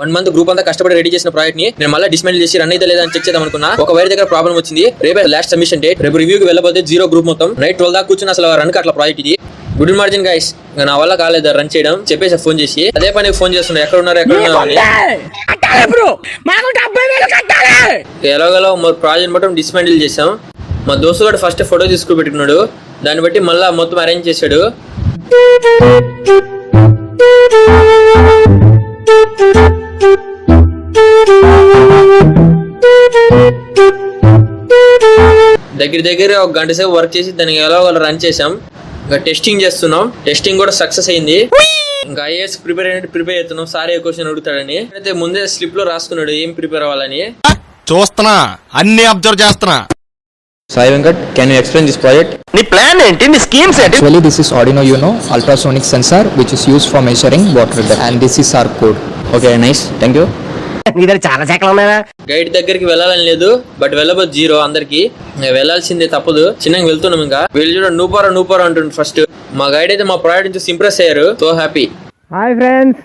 One month group అంతా కష్టపడి ready చేసిన ప్రాజెక్ట్ని నేను మళ్ళీ డిస్మెంట్ చేసి రన్ అయితే లేదని అని చెక్ చేద్దాం అనుకున్నా. ఒక వైర్ దగ్గర ప్రాబ్లం వచ్చింది. రేపే లాస్ట్ సబ్మిషన్ డేట్ రేపు రివ్యూకి వెళ్ళబోతే జీరో గ్రూప్ మొత్తం. నైట్ ట్వెల్వ్ దాకా కూర్చుని అసలు రన్ అట్లా ప్రాజెక్ట్ ఇది. గుడ్ మార్జిన్ గైస్ నా వల్ల కాలేదు రన్ చేయడం. చెప్పేసి ఫోన్ చేసి. అదే పని ఫోన్ చేస్తున్నా. ఎక్కడ ఉన్నారు ఎక్కడ ఉన్నారు ఎలాగలో ప్రాజెక్ట్ మొత్తం డిస్మెంటిల్ చేసాం. మా దోస్తు కూడా ఫస్ట్ ఫోటో తీసుకుని పెట్టుకున్నాడు. దాన్ని బట్టి మళ్ళీ మొత్తం అరేంజ్ చేశాడు. దగ్గర దగ్గర ఒక గంట సేపు వర్క్ చేసి దానికి ఎలా రన్ చేసాం ఇంకా టెస్టింగ్ చేస్తున్నాం. టెస్టింగ్ కూడా సక్సెస్ అయింది. ఇంకా ఐఏఎస్ ప్రిపేర్ అయినట్టు ప్రిపేర్ అవుతున్నాం సార్ ఏ క్వశ్చన్ అడుగుతాడని. అయితే ముందే స్లిప్లో రాసుకున్నాడు ఏం ప్రిపేర్ అవ్వాలని. చూస్తున్నా. అన్ని అబ్జర్వ్ చేస్తున్నా. Sai Venkat can you explain this project నీ ప్లాన్ ఏంటి? నీ స్కీమ్స్ ఏంటి? This is Arduino Uno ultrasonic sensor which is used for measuring water depth. And this is our code. Okay nice thank you నీ దగ్గర చాలా శాఖలు ఉన్నాయా? Guide దగ్గరికి వెళ్ళాలని లేదు బట్ వెళ్ళబోదు జీరో అందరికి. వెళ్ళాల్సిందే తప్పదు. చిన్నగా వెళ్తున్నాం ఇంకా. వీళ్ళు చూడండి నూపారా నూపారా అంటుంది ఫస్ట్ మా గైడ్ అయితే మా ప్రాజెక్ట్ నుంచి ఇంప్రెస్ అయ్యారు. So happy hi friends